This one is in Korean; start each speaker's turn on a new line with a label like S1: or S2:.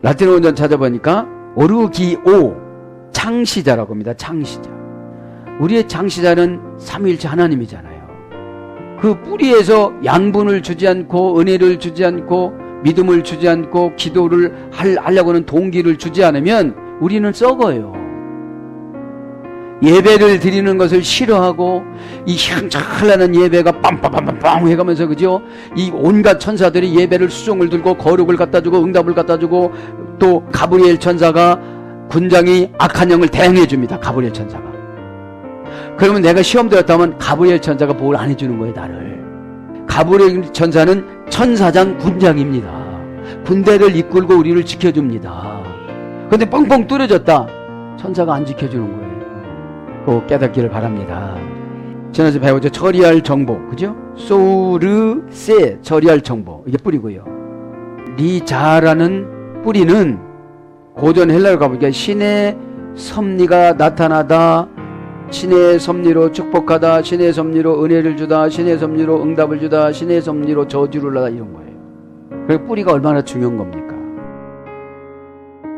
S1: 라틴어 원전 찾아보니까 오르기오 창시자라고 합니다. 창시자. 우리의 창시자는 삼위일체 하나님이잖아요. 그 뿌리에서 양분을 주지 않고 은혜를 주지 않고 믿음을 주지 않고 기도를 할, 하려고 하는 동기를 주지 않으면 우리는 썩어요. 예배를 드리는 것을 싫어하고 이 향찬란한 예배가 빰빰빰빰빰 해가면서 그죠? 이 온갖 천사들이 예배를 수종을 들고 거룩을 갖다 주고 응답을 갖다 주고 또 가브리엘 천사가 군장이 악한 영을 대응해 줍니다. 가브리엘 천사가. 그러면 내가 시험 들었다면 가브리엘 천사가 보호를 안 해주는 거예요, 나를. 가브리엘 천사는 천사장 군장입니다. 군대를 이끌고 우리를 지켜줍니다. 근데 뻥뻥 뚫어졌다. 천사가 안 지켜주는 거예요. 꼭 깨닫기를 바랍니다. 지난주에 배우죠. 처리할 정보. 그죠? 소르세 처리할 정보. 이게 뿌리고요. 리자라는 뿌리는 고전 헬라로 가보니까 신의 섭리가 나타나다. 신의 섭리로 축복하다. 신의 섭리로 은혜를 주다. 신의 섭리로 응답을 주다. 신의 섭리로 저주를 하다. 이런 거예요. 그 뿌리가 얼마나 중요한 겁니까?